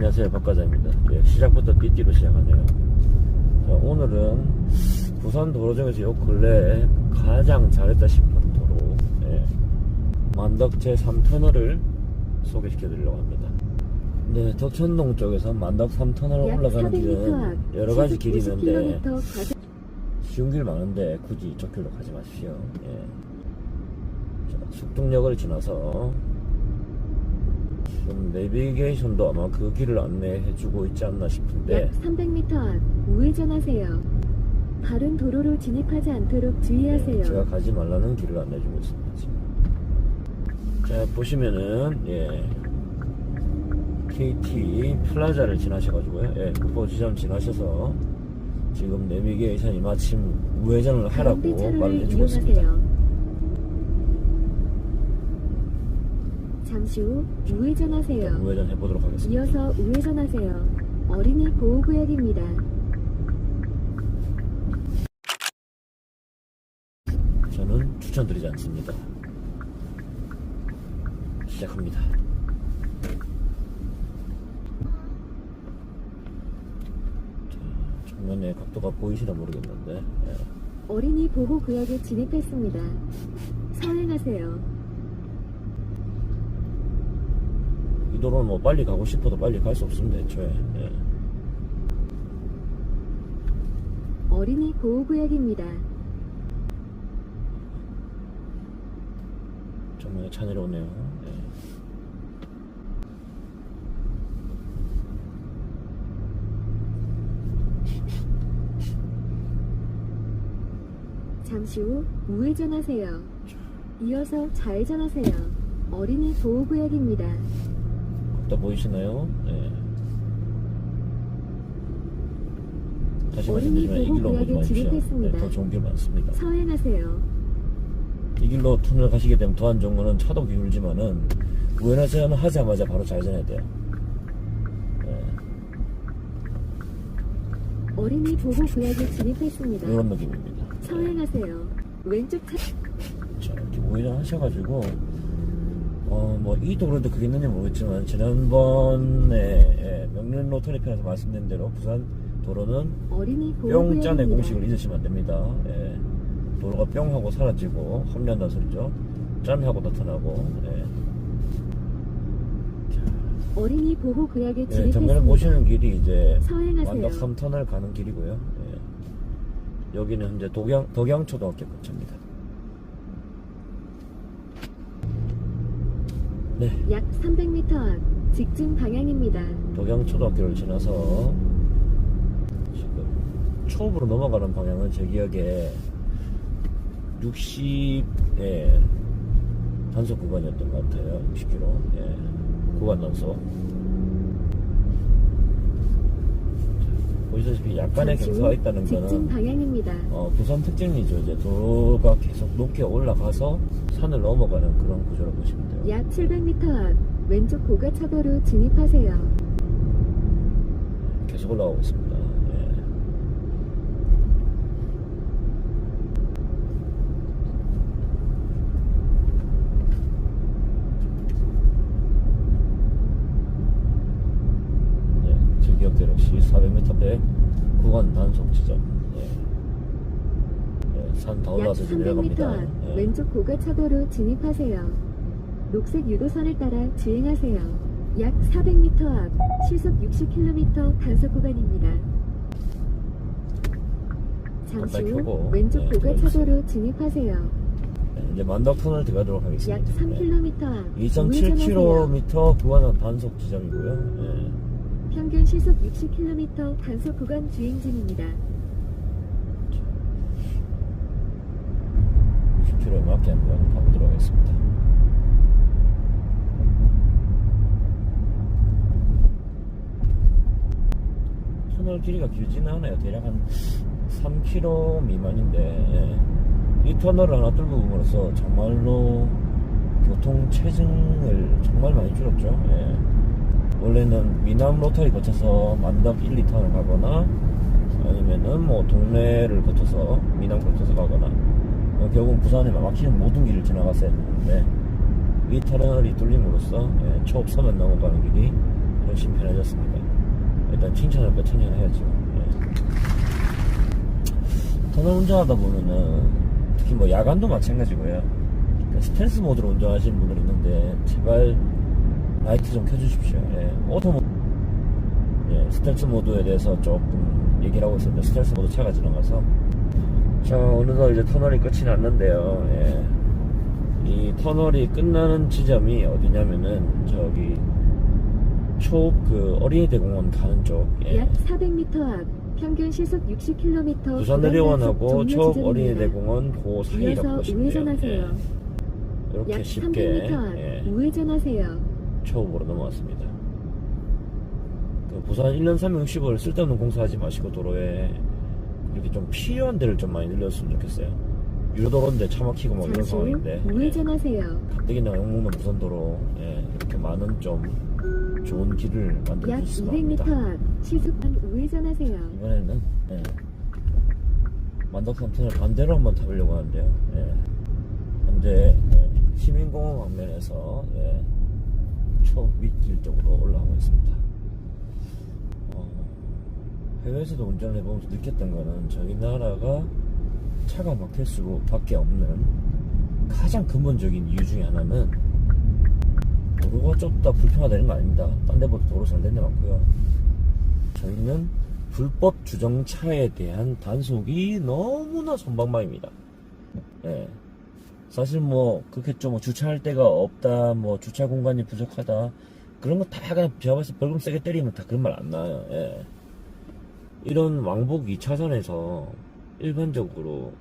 안녕하세요 박과장입니다. 예, 시작부터 삐띠로 시작하네요. 자, 오늘은 부산 도로 중에서 요 근래에 가장 잘했다 싶은 도로 예, 만덕 제 3터널을 소개시켜 드리려고 합니다. 네, 덕천동 쪽에서 만덕 3터널 약 올라가는 400m 길은 앞 여러 가지 길이 있는데 50km 과속 쉬운 길 많은데 굳이 이쪽 길로 가지 마십시오. 예. 자, 숙동역을 지나서 지금 내비게이션도 아마 그 길을 안내해주고 있지 않나 싶은데 약 300m 앞 우회전하세요. 다른 도로로 진입하지 않도록 네, 주의하세요. 제가 가지 말라는 길을 안내해주고 있습니다. 지금. 자 보시면은 예 KT 플라자를 지나셔가지고요. 예, 국보 지점 지나셔서 지금 내비게이션이 마침 우회전을 하라고 말을 해주고 있습니다. 이용하세요. 잠시 후 우회전하세요. 우회전 해보도록 하겠습니다. 이어서 우회전하세요. 어린이 보호구역입니다. 저는 추천드리지 않습니다. 시작합니다. 자, 정면에 각도가 보이시나 모르겠는데 예. 어린이 보호구역에 진입했습니다. 서행하세요. 이 도로는 뭐 빨리 가고 싶어도 빨리 갈 수 없습니다. 애초에 예. 어린이 보호구역입니다. 정면에 차 내려오네요. 예. 잠시 후 우회전하세요. 이어서 좌회전하세요. 어린이 보호구역입니다. 각도 보이시나요? 예. 다시 말씀드리지만 이 길로 오지 마십시오. 예, 더 좋은 길 많습니다. 서행하세요. 이 길로 터널 가시게 되면 도안 정문은 차도 기울지만은 우회전 하자마자 바로 좌회전해야 돼요. 예, 어린이 보호 구역에 진입했습니다. 이런 느낌입니다. 서행하세요. 왼쪽 차 자, 이렇게 우회전 하셔가지고 어 뭐 이 도로도 그게 있는지 모르겠지만 지난번에 예, 명륜 로 터리 편에서 말씀드린 대로 부산 도로는 뿅짠의 공식을. 잊으시면 안 됩니다. 예. 도로가 뿅 하고 사라지고 합류한다는 소리죠. 짠 하고 나타나고 예. 어린이 보호 구역에 예, 정면에 진입했습니다. 보시는 길이 이제. 완덕 3터널 가는 길이고요. 예. 여기는 현재 독양, 덕양초등학교 근처입니다. 네, 약 300m 앞 직진 방향입니다. 덕양초등학교를 지나서 지금 초읍으로 넘어가는 방향은 제 기억에 60의 단속 구간이었던 것 같아요. 60km. 예. 구간 단속. 보시다시피 약간의 잠시 후 경사가 있다는 직진 거는 방향입니다. 어, 부산 특징이죠. 이제 도로가 계속 높게 올라가서 산을 넘어가는 그런 구조로 보시면 돼요. 약 700m 앞 왼쪽 고가차도로 진입하세요. 계속 올라가고 있습니다. 예. 네, 즐기역대 역시 400m 배 구간 단속 지점. 예. 예, 산다 약 올라서 이제 300m 내려갑니다. 앞 예. 왼쪽 고가차도로 진입하세요. 녹색 유도선을 따라 주행하세요. 약 400m 앞 시속 60km 단속 구간입니다. 잠시 후 켜고, 왼쪽 네, 고가차도로 진입하세요. 네, 이제 만덕 터널 들어가도록 약 하겠습니다. 3km 앞 우회전하세요. 2.7km 구간 단속 지점이고요. 예. 평균 시속 60km 단속 구간 주행 중입니다. 60km에 맞게 한번 가보도록 하겠습니다. 터널 길이가 길지는 않아요. 대략 한 3km 미만인데 예. 이 터널을 하나 뚫고 봄으로써 정말로 교통 체증을 정말 많이 줄였죠. 예. 원래는 미남 로터리 거쳐서 만덕 1, 2터널 가거나 아니면은 뭐 동네를 거쳐서 미남 거쳐서 가거나 어, 결국 부산에 막히는 모든 길을 지나갔어야 했는데 이 터널이 뚫림으로써 예, 초업 서면 넘어가는 길이 훨씬 편해졌습니다. 일단 칭찬할 거 칭찬해야죠. 예. 터널 운전하다 보면은 특히 뭐 야간도 마찬가지고요. 스텔스 모드로 운전하시는 분들 있는데 제발 라이트 좀 켜주십시오. 예. 오토 모 예, 스텔스 모드에 대해서 조금 얘기를 하고 있었는데 스텔스 모드 차가 지나가서 자 어느덧 이제 터널이 끝이 났는데요. 예. 이 터널이 끝나는 지점이 어디냐면은 저기 초그 어린이 대공원 가는 쪽 예. 약 400m 앞 평균 시속 60km 부산의료원하고 초 어린이 대공원 그 사이라고 이어서 보시면 돼요. 예. 이렇게 약 쉽게 300m 앞 예, 우회전하세요. 초읍으로 넘어왔습니다. 그 부산 1년 360을 쓸데없는 공사하지 마시고 도로에 이렇게 좀 필요한 데를 좀 많이 늘렸으면 좋겠어요. 유도로인데 차 막히고 뭐 이런 상황인데 예. 우회전하세요. 가뜩이나 욕먹는 부산도로 예, 이렇게 많은 좀 좋은 길을 만들어 약 주시기 200m 바랍니다. 앞 시속한 우회전하세요. 이번에는 예, 만덕산천을 반대로 한번 타보려고 하는데요. 예, 현재 예, 시민공원 방면에서 예, 초밑길 쪽으로 올라가고 있습니다. 어, 해외에서도 운전을 해보면서 느꼈던 거는 저희 나라가 차가 막힐 수밖에 없는 가장 근본적인 이유 중에 하나는 도로가 좁다 불편하다는 거 아닙니다. 딴 데보다 도로 잘된데 많고요. 저희는 불법 주정차에 대한 단속이 너무나 손방망입니다. 예. 사실 뭐 그렇게 좀 주차할 데가 없다, 뭐 주차 공간이 부족하다 그런 거 다 그냥 제가 봤을 때 벌금 세게 때리면 다 그런 말 안 나와요. 예. 이런 왕복 2차선에서 일반적으로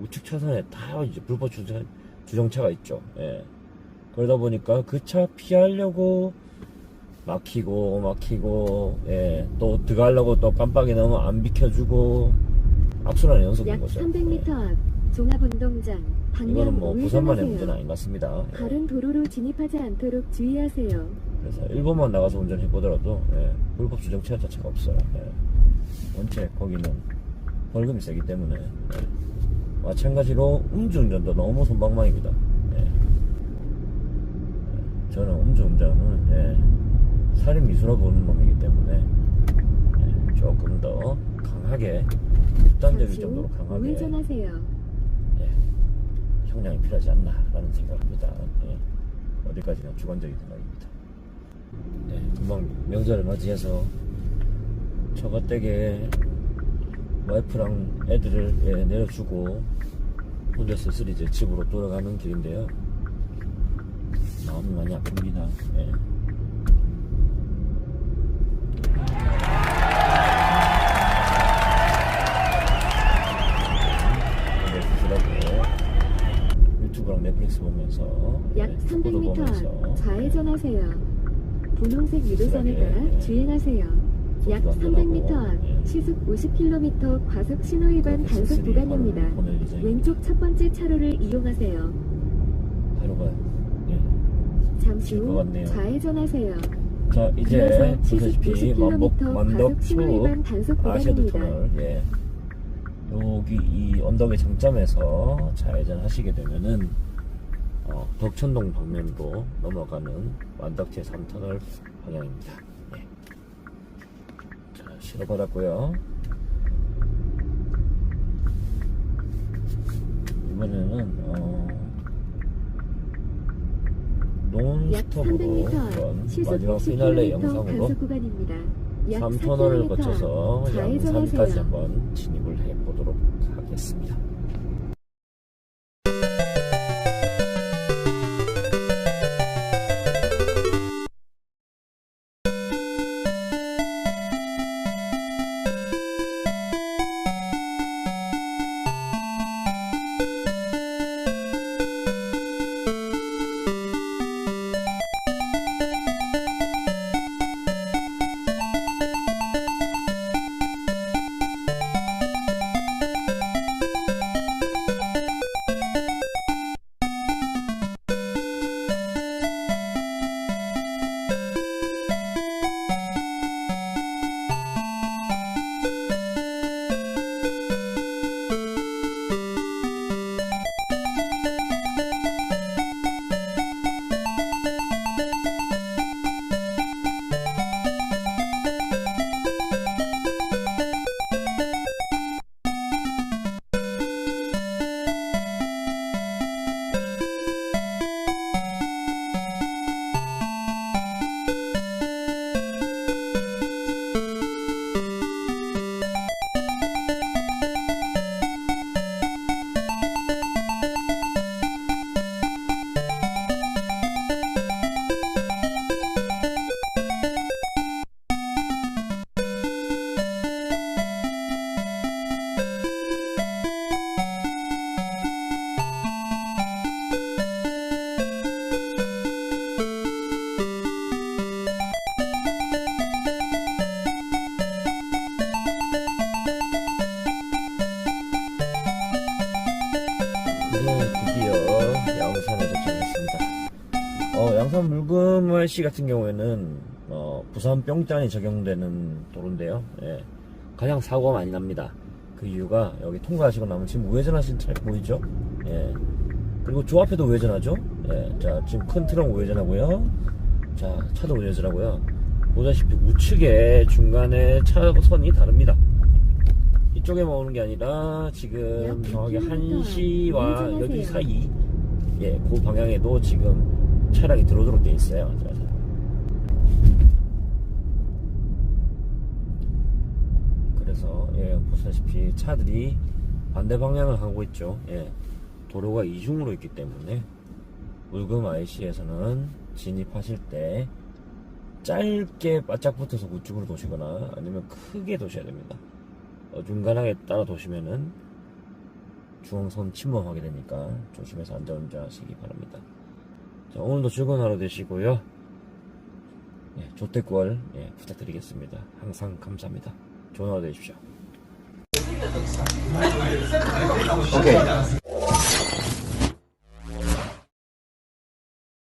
우측 차선에 다 이제 불법 주정, 주정차가 있죠. 예. 그러다 보니까 그 차 피하려고 막히고 막히고 예. 또 들어가려고 또 깜빡이 넣으면 안 비켜주고 악순환의 연속인 약 거죠. 300m 예. 앞 종합운동장 이거는 뭐 부산만의 문제는 우회전하세요. 아닌 것 같습니다. 예. 다른 도로로 진입하지 않도록 주의하세요. 그래서 일본만 나가서 운전해 보더라도 예, 불법 주정차 자체가 없어요. 예. 원체 거기는 벌금이 세기 때문에 예. 마찬가지로 음주운전도 너무 손방망입니다. 예. 예. 저는 음주운전은 예, 살인 미수로 보는 놈이기 때문에 예, 조금 더 강하게 후 정도로 강하게 우회전하세요. 예, 형량이 필요하지 않나라는 생각합니다. 예, 어디까지나 주관적인 생각입니다. 네, 금방 명절을 맞이해서 저가댁에 와이프랑 애들을 예, 내려주고 혼자 슬슬 이제 집으로 돌아가는 길인데요. 마음이 많이 아픕니다. 예. 좌회전하세요. 분홍색 유도선을 네, 따라 네. 주행하세요. 약 속도 안 300m 내려가고, 앞 예. 시속 50km 과속 신호 위반 그렇게 단속 구간입니다. 왼쪽 첫 번째 차로를 이용하세요. 예. 잠시 후. 좌회전하세요. 자 이제 보다시피 만복 50km 만덕 과속 초 신호위반 단속 아시아드. 터널 예 여기 이 언덕의 정점에서 좌회전 하시게 되면은 어, 덕천동 방면으로 넘어가는 만덕 제 3터널 방향입니다. 예. 자 신호 받았고요. 이번에는 어, 약 논스톱으로 300m 한번 앞 시속 마지막 피날레 60km 영상으로 단속 구간입니다. 약 3터널을 4km 거쳐서 앞 양산까지 좌회전하세요. 한번 진입을 해 보도록 하겠습니다. MRC 같은 경우에는 어, 부산 병단이 적용되는 도로인데요. 예. 가장 사고가 많이 납니다. 그 이유가 여기 통과하시고 나면 지금 우회전하신 차 보이죠? 예. 그리고 저 앞에도 우회전하죠? 예. 자, 지금 큰 트럭 우회전하고요. 자, 차도 우회전하고요. 보다시피 우측에 중간에 차선이 다릅니다. 이쪽에만 오는 게 아니라 지금 정확히 1시와 12시 사이 예, 그 방향에도 지금 차량이 들어오도록 돼 있어요. 그래서 예, 보시다시피 차들이 반대 방향을 가고 있죠. 예, 도로가 이중으로 있기 때문에 물금 IC에서는 진입하실 때 짧게 바짝 붙어서 우측으로 도시거나 아니면 크게 도셔야 됩니다. 어중간하게 따라 도시면은 중앙선 침범하게 되니까 조심해서 안전운전 하시기 바랍니다. 자, 오늘도 즐거운 하루 되시고요. 예, 조태꿀 예, 부탁드리겠습니다. 항상 감사합니다. 좋은 하루 되십시오. 오케이.